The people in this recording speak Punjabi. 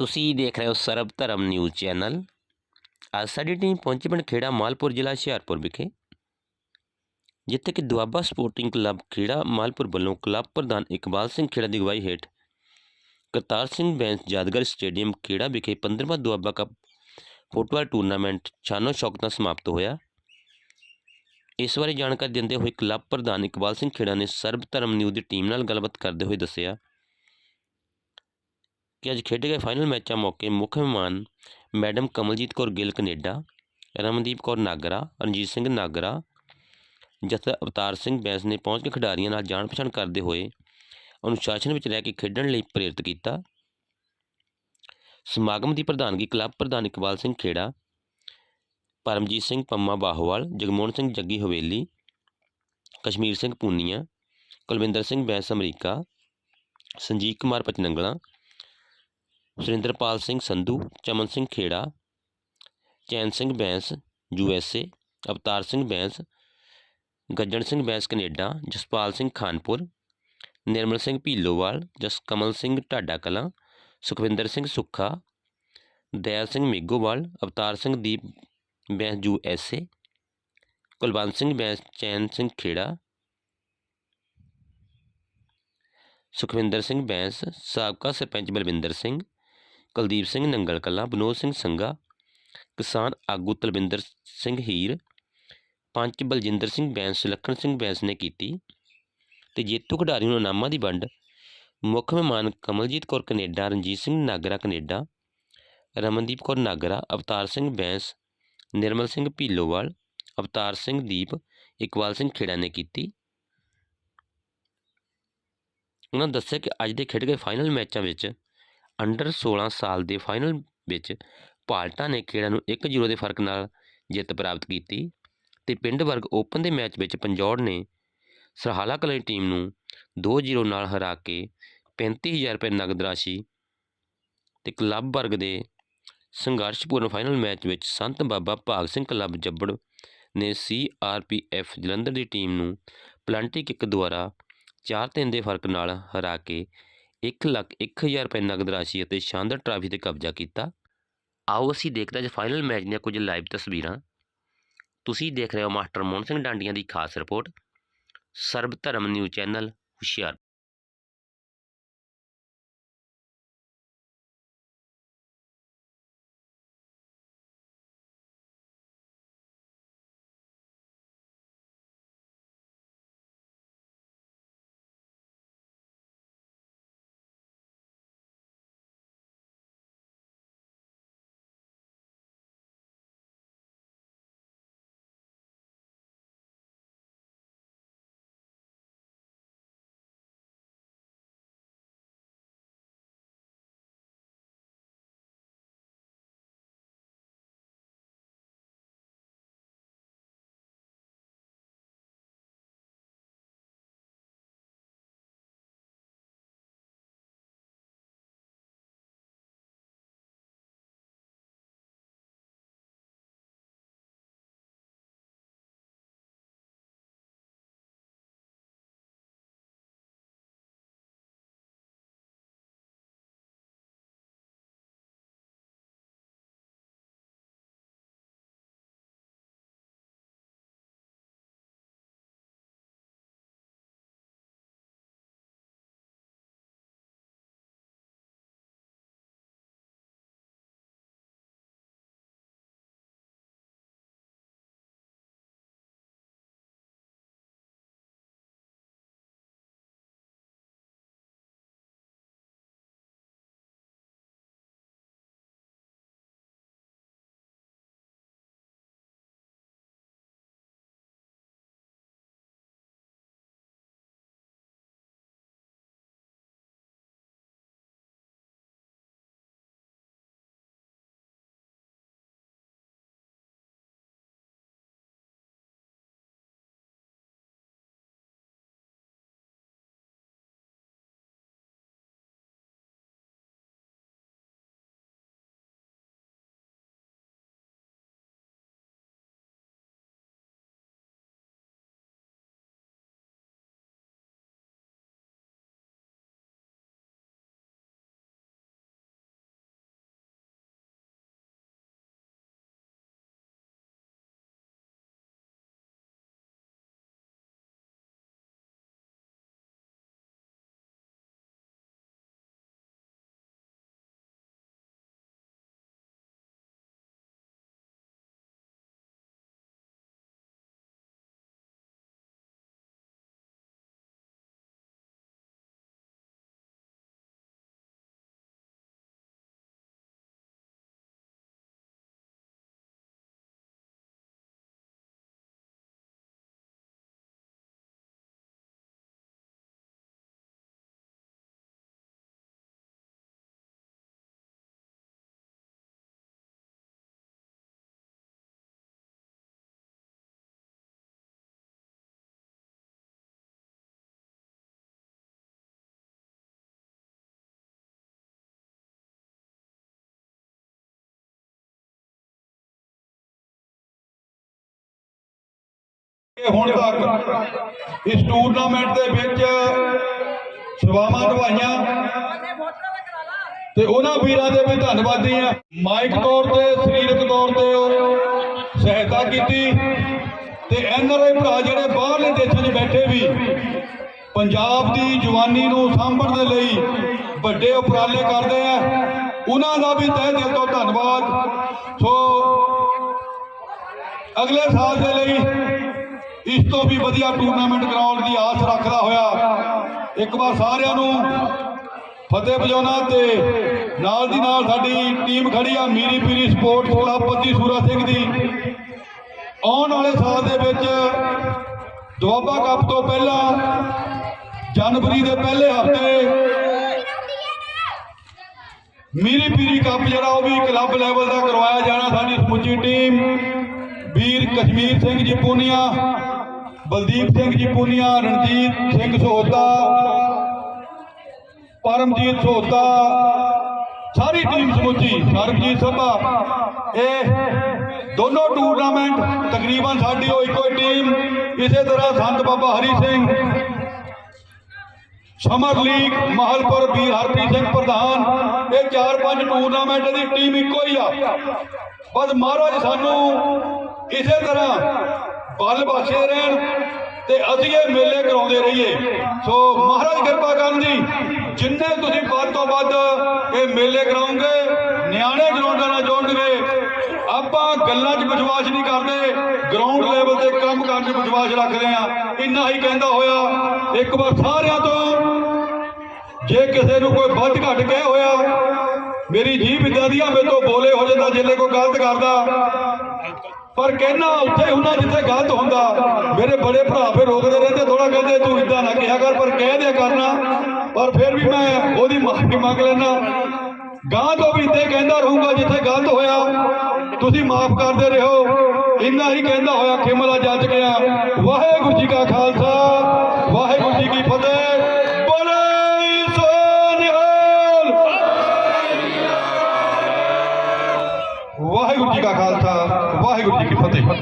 ਤੁਸੀਂ ਦੇਖ ਰਹੇ ਹੋ ਸਰਬ ਧਰਮ ਨਿਊਜ਼ ਚੈਨਲ। ਅੱਜ ਸਾਡੀ ਟੀਮ ਪਹੁੰਚੀ ਪਿੰਡ ਖੇੜਾ ਮਾਲਪੁਰ ਜ਼ਿਲ੍ਹਾ ਹੁਸ਼ਿਆਰਪੁਰ ਵਿਖੇ, ਜਿੱਥੇ ਕਿ ਦੁਆਬਾ ਸਪੋਰਟਿੰਗ ਕਲੱਬ ਖੇੜਾ ਮਾਲਪੁਰ ਵੱਲੋਂ ਕਲੱਬ ਪ੍ਰਧਾਨ ਇਕਬਾਲ ਸਿੰਘ ਖੇੜਾ ਦੀ ਅਗਵਾਈ ਹੇਠ ਕਰਤਾਰ ਸਿੰਘ ਬੈਂਸ ਯਾਦਗਾਰ ਸਟੇਡੀਅਮ ਖੇੜਾ ਵਿਖੇ 15ਵਾਂ ਦੁਆਬਾ ਕੱਪ ਫੁੱਟਬਾਲ ਟੂਰਨਾਮੈਂਟ ਛਾਨੋ ਸ਼ੌਕ ਨਾਲ ਸਮਾਪਤ ਹੋਇਆ। ਇਸ ਬਾਰੇ ਜਾਣਕਾਰੀ ਦਿੰਦੇ ਹੋਏ ਕਲੱਬ ਪ੍ਰਧਾਨ ਇਕਬਾਲ ਸਿੰਘ ਖੇੜਾ ਨੇ ਸਰਬ ਧਰਮ ਨਿਊਜ਼ ਦੀ ਟੀਮ ਨਾਲ ਗੱਲਬਾਤ ਕਰਦੇ ਹੋਏ ਦੱਸਿਆ ਕਿ ਅੱਜ ਖੇਡੇ ਗਏ ਫਾਈਨਲ ਮੈਚਾਂ ਮੌਕੇ ਮੁੱਖ ਮਹਿਮਾਨ ਮੈਡਮ ਕਮਲਜੀਤ ਕੌਰ ਗਿੱਲ ਕੈਨੇਡਾ, ਰਮਨਦੀਪ ਕੌਰ ਨਾਗਰਾ, ਰਣਜੀਤ ਸਿੰਘ ਨਾਗਰਾ ਜਥਾ ਅਵਤਾਰ ਸਿੰਘ ਬੈਂਸ ਨੇ ਪਹੁੰਚ ਕੇ ਖਿਡਾਰੀਆਂ ਨਾਲ ਜਾਣ ਪਛਾਣ ਕਰਦੇ ਹੋਏ ਅਨੁਸ਼ਾਸਨ ਵਿੱਚ ਰਹਿ ਕੇ ਖੇਡਣ ਲਈ ਪ੍ਰੇਰਿਤ ਕੀਤਾ। ਸਮਾਗਮ ਦੀ ਪ੍ਰਧਾਨਗੀ ਕਲੱਬ ਪ੍ਰਧਾਨ ਇਕਬਾਲ ਸਿੰਘ ਖੇੜਾ, Paramjit Singh Pamma Bahowal, Jagmohan Singh Jaggi Haveli, Kashmir Singh Punia, Kulwinder Singh Bains America Sanjeet Kumar Pachnangla Surinderpal Singh Sandhu Chaman Singh Khera Chain Singh Bains U S A Avtar Singh Bains Gajjan Singh Bains Canada Jaspal Singh Khanpur Nirmal Singh Bhilowal Jaskamal Singh Dhada Kalan Sukhwinder Singh Sukha Dayal Singh Megowal Avtar Singh Deep Bains U S A Kulwant Singh Bains Chain Singh Khera Sukhwinder Singh Bains ਸਾਬਕਾ ਸਰਪੰਚ ਬਲਵਿੰਦਰ ਸਿੰਘ ਕੁਲਦੀਪ ਸਿੰਘ, ਨੰਗਲ ਕਲਾਂ, ਬਨੋਦ ਸਿੰਘ ਸੰਘਾ, ਕਿਸਾਨ ਆਗੂ ਤਲਵਿੰਦਰ ਸਿੰਘ ਹੀਰ, ਪੰਚ ਬਲਜਿੰਦਰ ਸਿੰਘ ਬੈਂਸ, ਸੁਲੱਖਣ ਸਿੰਘ ਬੈਂਸ ਨੇ ਕੀਤੀ ਤੇ ਜੇਤੂ ਖਿਡਾਰੀ ਨੂੰ ਇਨਾਮਾਂ ਦੀ ਵੰਡ। ਮੁੱਖ ਮਹਿਮਾਨ ਕਮਲਜੀਤ ਕੌਰ ਕੈਨੇਡਾ, ਰਣਜੀਤ ਸਿੰਘ ਨਾਗਰਾ ਕੈਨੇਡਾ, ਰਮਨਦੀਪ ਕੌਰ ਨਾਗਰਾ, ਅਵਤਾਰ ਸਿੰਘ ਬੈਂਸ, ਨਿਰਮਲ ਸਿੰਘ ਭੀਲੋਵਾਲ, ਅਵਤਾਰ ਸਿੰਘ ਦੀਪ, ਇਕਬਾਲ ਸਿੰਘ ਖੇੜਾ ਨੇ ਕੀਤੀ। ਉਹਨਾਂ ਦੱਸਿਆ ਕਿ ਅੱਜ ਦੇ ਖੇਡ ਗਏ ਫਾਈਨਲ ਮੈਚਾਂ ਵਿੱਚ ਅੰਡਰ 16 ਸਾਲ ਦੇ ਫਾਈਨਲ ਵਿੱਚ ਪਾਲਟਾ ਨੇ ਖੇੜਾ ਨੂੰ 1-0 ਦੇ ਫ਼ਰਕ ਨਾਲ ਜਿੱਤ ਪ੍ਰਾਪਤ ਕੀਤੀ ਤੇ ਪਿੰਡ ਵਰਗ ਓਪਨ ਦੇ ਮੈਚ ਵਿੱਚ ਪੰਜੌੜ ਨੇ ਸਰਹਾਲਾ ਕਲਾਂ ਦੀ ਟੀਮ ਨੂੰ 2-0 ਨਾਲ ਹਰਾ ਕੇ 35000 ਰੁਪਏ ਨਗਦ ਰਾਸ਼ੀ ਤੇ ਕਲੱਬ ਵਰਗ ਦੇ ਸੰਘਰਸ਼ਪੂਰਨ ਫਾਈਨਲ ਮੈਚ ਵਿੱਚ ਸੰਤ ਬਾਬਾ ਭਾਗ ਸਿੰਘ ਕਲੱਬ ਜੱਬੜ ਨੇ ਸੀਆਰਪੀਐਫ ਜਲੰਧਰ ਦੀ ਟੀਮ ਨੂੰ ਪਲੰਟੀ ਕਿੱਕ ਦੁਆਰਾ 4-3 ਦੇ ਫ਼ਰਕ ਨਾਲ ਹਰਾ ਕੇ 1 ਲੱਖ 1000 ਰੁਪਏ ਨਗਦ ਰਾਸ਼ੀ ਅਤੇ ਸ਼ਾਨਦਾਰ ਟਰਾਫੀ ਤੇ ਕਬਜ਼ਾ ਕੀਤਾ। ਆਓ ਅਸੀਂ ਦੇਖਦੇ ਹਾਂ ਜੀ ਫਾਈਨਲ ਮੈਚ ਦੀਆਂ ਕੁਝ ਲਾਈਵ ਤਸਵੀਰਾਂ। ਤੁਸੀਂ ਦੇਖ ਰਹੇ ਹੋ ਮਾਸਟਰ ਮੋਹਨ ਸਿੰਘ ਡਾਂਡੀਆਂ ਦੀ ਖਾਸ ਰਿਪੋਰਟ ਸਰਬ ਧਰਮ ਨਿਊਜ਼ ਚੈਨਲ ਹੁਸ਼ਿਆਰ ਹੁਣ ਤੱਕ ਇਸ ਟੂਰਨਾਮੈਂਟ ਦੇ ਵਿੱਚ ਸੇਵਾਵਾਂ ਨਿਭਾਈਆਂ ਤੇ ਉਹਨਾਂ ਵੀਰਾਂ ਦੇ ਵੀ ਧੰਨਵਾਦੀ ਆ ਮਾਇਕ ਤੌਰ ਤੇ, ਸਰੀਰਕ ਤੌਰ ਤੇ ਸਹਾਇਤਾ ਕੀਤੀ ਤੇ ਐਨਆਰਆਈ ਭਰਾ ਜਿਹੜੇ ਬਾਹਰਲੇ ਦੇਸ਼ਾਂ 'ਚ ਬੈਠੇ ਵੀ ਪੰਜਾਬ ਦੀ ਜਵਾਨੀ ਨੂੰ ਸਾਂਭਣ ਦੇ ਲਈ ਵੱਡੇ ਉਪਰਾਲੇ ਕਰਦੇ ਆ। ਉਹਨਾਂ ਦਾ ਵੀ ਤਹਿ ਦਿਲ ਤੋਂ ਧੰਨਵਾਦ। ਸੋ ਅਗਲੇ ਸਾਲ ਦੇ ਲਈ ਇਸ ਤੋਂ ਵੀ ਵਧੀਆ ਟੂਰਨਾਮੈਂਟ ਕਰਾਉਣ ਦੀ ਆਸ ਰੱਖਦਾ ਹੋਇਆ ਇੱਕ ਵਾਰ ਸਾਰਿਆਂ ਨੂੰ ਫਤਿਹ ਬਜਾਉਣਾ ਤੇ ਨਾਲ ਦੀ ਨਾਲ ਸਾਡੀ ਟੀਮ ਖੜੀ ਆ ਮੀਰੀ ਪੀਰੀ ਸਪੋਰਟਸ ਕਲੱਬ ਪੱਤੀ ਸੂਰਾ ਸਿੰਘ ਦੀ। ਆਉਣ ਵਾਲੇ ਸਾਲ ਦੇ ਵਿੱਚ ਦੁਆਬਾ ਕੱਪ ਤੋਂ ਪਹਿਲਾਂ ਜਨਵਰੀ ਦੇ ਪਹਿਲੇ ਹਫ਼ਤੇ ਮੀਰੀ ਪੀਰੀ ਕੱਪ ਜਿਹੜਾ ਉਹ ਵੀ ਕਲੱਬ ਲੈਵਲ ਦਾ ਕਰਵਾਇਆ ਜਾਣਾ ਸਾਡੀ ਸਮੁੱਚੀ ਟੀਮ ਵੀਰ ਕਸ਼ਮੀਰ ਸਿੰਘ ਜੀ ਪੂਨੀਆ ਬਲਦੀਪ ਸਿੰਘ ਜੀ ਪੂਨੀਆ, ਰਣਜੀਤ ਸਿੰਘ ਸੋਹਤਾ, ਪਰਮਜੀਤ ਸੋਹਤਾ, ਸਾਰੀ ਟੀਮ ਸਮੁੱਚੀ ਸਰਬਜੀਤ ਸਭਾ ਇਹ ਦੋਨੋਂ ਟੂਰਨਾਮੈਂਟ ਤਕਰੀਬਨ ਸਾਡੀ ਉਹ ਇੱਕੋ ਹੀ ਟੀਮ ਇਸੇ ਤਰ੍ਹਾਂ ਸੰਤ ਬਾਬਾ ਹਰੀ ਸਿੰਘ, ਸਮਰ ਲੀਗ ਮਹਲਪੁਰ, ਵੀਰ ਹਰਪ੍ਰੀਤ ਸਿੰਘ ਪ੍ਰਧਾਨ, ਇਹ ਚਾਰ ਪੰਜ ਟੂਰਨਾਮੈਂਟ ਦੀ ਟੀਮ ਇੱਕੋ ਹੀ ਆ। ਬਸ ਮਹਾਰਾਜ ਸਾਨੂੰ ਇਸੇ ਤਰ੍ਹਾਂ ਬਲ ਬਖਸ਼ੇ ਰਹਿਣ ਤੇ ਅਸੀਂ ਇਹ ਮੇਲੇ ਕਰਾਉਂਦੇ ਰਹੀਏ। ਸੋ ਮਹਾਰਾਜ ਕਿਰਪਾ ਕਰਨ ਜੀ ਜਿੰਨੇ ਤੁਸੀਂ ਵੱਧ ਤੋਂ ਵੱਧ ਇਹ ਮੇਲੇ ਕਰਾਉਂਗੇ, ਨਿਆਣੇ ਗਰਾਊਂਡਾਂ ਨਾਲ ਜੋੜਨਗੇ, ਆਪਾਂ ਗੱਲਾਂ 'ਚ ਵਿਸ਼ਵਾਸ ਨਹੀਂ ਕਰਦੇ ਗਰਾਊਂਡ ਲੈਵਲ ਤੇ ਕੰਮ ਕਰਨ 'ਚ ਵਿਸ਼ਵਾਸ ਰੱਖਦੇ ਆ ਇੰਨਾ ਹੀ ਕਹਿੰਦਾ ਹੋਇਆ, ਇੱਕ ਵਾਰ ਸਾਰਿਆਂ ਤੋਂ, ਜੇ ਕਿਸੇ ਨੂੰ ਕੋਈ ਵੱਧ ਘੱਟ ਕਹਿ ਹੋਇਆ, ਮੇਰੀ ਜੀਭ ਇਦਾਂ ਦੀ ਆ, ਮੇਰੇ ਤੋਂ ਬੋਲੇ ਹੋ ਜਾਂਦਾ ਜਿੱਲੇ ਕੋਈ ਗਲਤ ਕਰਦਾ। ਪਰ ਕਹਿਣਾ ਉੱਥੇ ਹੁੰਦਾ ਜਿੱਥੇ ਗਲਤ ਹੁੰਦਾ। ਮੇਰੇ ਬੜੇ ਭਰਾ ਫਿਰ ਰੋਕਦੇ ਰਹਿੰਦੇ ਥੋੜਾ ਕਹਿੰਦੇ, ਤੂੰ ਇਦਾਂ ਨਾ ਕਿਹਾ ਕਰ, ਪਰ ਕਹਿ ਦਿਆ ਕਰਨਾ। ਪਰ ਫਿਰ ਵੀ ਮੈਂ ਉਹਦੀ ਮਾਫੀ ਮੰਗ ਲੈਣਾ ਗਾਂ ਤੋਂ ਵੀ ਇੱਥੇ ਕਹਿੰਦਾ ਰਹੂੰਗਾ ਜਿੱਥੇ ਗਲਤ ਹੋਇਆ। ਤੁਸੀਂ ਮਾਫ ਕਰਦੇ ਰਹੋ। ਇੰਨਾ ਹੀ ਕਹਿੰਦਾ ਹੋਇਆ, ਖਿਮਲਾ ਜੱਜ ਗਿਆ ਵਾਹਿਗੁਰੂ ਜੀ ਕਾ ਖਾਲਸਾ। 快点，